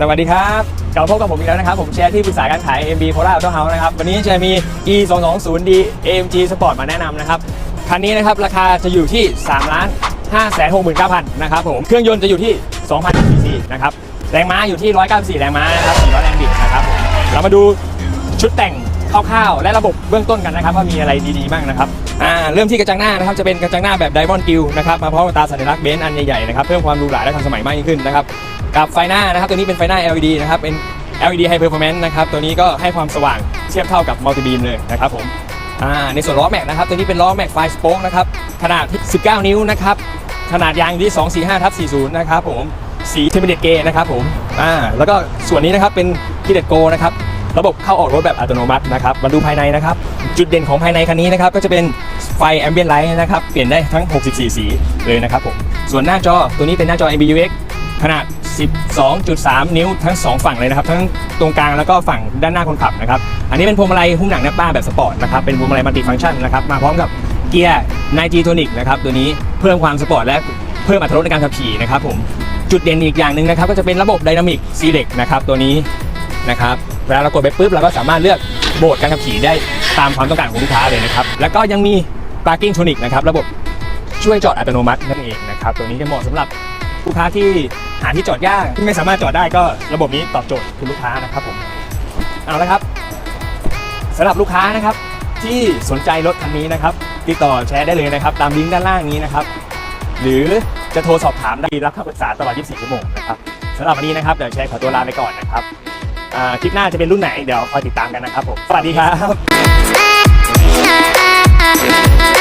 สวัสดีครับกลับมาพบกับผมอีกแล้วนะครับ ผมแชร์ที่ปรึกษาการขาย MB Polar Auto House นะครับ วันนี้จะมี e 2 2 0 d AMG Sport มาแนะนำนะครับ คันนี้นะครับ ราคาจะอยู่ที่3ล้าน5 6 9 0 0 0นะครับผม เครื่องยนต์จะอยู่ที่2,000 cc นะครับ แรงม้าอยู่ที่ 194 แรงม้านะครับ400แรงบิดนะครับ เรามาดูชุดแต่งคร่าวๆ และระบบเบื้องต้นกันนะครับ ว่ามีอะไรดีๆบ้างนะครับอ่าเริ่มที่กระจังหน้านะครับจะเป็นกระจังหน้าแบบไดมอนด์กิลนะครับมาพร้อมกับตาสัญลักษณ์เบนซ์อันใหญ่ๆนะครับเพิ่มความหรูหราและทันสมัยมากยิ่งขึ้นนะครับ กับไฟหน้านะครับ ตัวนี้เป็นไฟหน้า LED นะครับ เป็น LED High Performance นะครับ ตัวนี้ก็ให้ความสว่างเทียบเท่ากับมัลติบีมเลยนะครับผมอ่าในส่วนล้อแม็กนะครับ ตัวนี้เป็นล้อแม็กไฟสป๊กนะครับ ขนาด 19 นิ้วนะครับ ขนาดยางที่ 245ทับ40 นะครับผม สีเทมเปเดตเกนะครับผม อ่า แล้วก็ส่วนนี้นะครับเป็นทีเด็ดโกนะครับ ระบบเข้าออกรถแบบอัตโนมัตินะครับ มาดูภายในนะครับ จุดเด่นของภายในคันนี้นะครับ ก็จะเป็นไฟแอมเบียนไลท์นะครับ เปลี่ยนได้ทั้ง 64 สีเลยนะครับผม ส่วนหน้าจอตัวนี้เป็นหน้าจอ MBUX ขนาด 12.3 นิ้วทั้ง 2 ฝั่งเลยนะครับทั้งตรงกลางแล้วก็ฝั่งด้านหน้าคนขับนะครับอันนี้เป็นพวงมาลัยหุ้มหนังแนบบ้าแบบสปอร์ตนะครับเป็นพวงมาลัยมัลติฟังก์ชันนะครับมาพร้อมกับเกียร์ไนจีโทนิกนะครับตัวนี้เพิ่มความสปอร์ตและเพิ่มอรรถรสในการขับขี่นะครับผมจุดเด่นอีกอย่างหนึ่งนะครับก็จะเป็นระบบไดนามิกซีเล็กนะครับตัวนี้นะครับเวลาเรากดไปปุ๊บเราก็สามารถเลือกโหมดการขับขี่ได้ตามความต้องการของลูกค้าเลยนะครับแล้วก็ยังมี Parking Tronic นะครับระบบช่วยจอดอัตโนมัตินั่นเองนะครับตัวนี้จะเหมาะสำหรับลูกค้าที่ หาที่จอดยากที่ไม่สามารถจอดได้ก็ระบบนี้ตอบโจทย์คุณลูกค้านะครับผมเอาละครับสำหรับลูกค้านะครับที่สนใจรถคันนี้นะครับ ติดต่อแชร์ได้เลยนะครับ ตามลิงก์ด้านล่างนี้นะครับ หรือจะโทรสอบถามได้รับคำปรึกษาตลอด 24 ชั่วโมงนะครับสำหรับวันนี้นะครับเดี๋ยวแชร์ขอตัวลาไปก่อนนะครับอ่าคลิปหน้าจะเป็นรุ่นไหนเดี๋ยวคอยติดตามกันนะครับผมสวัสดีครับ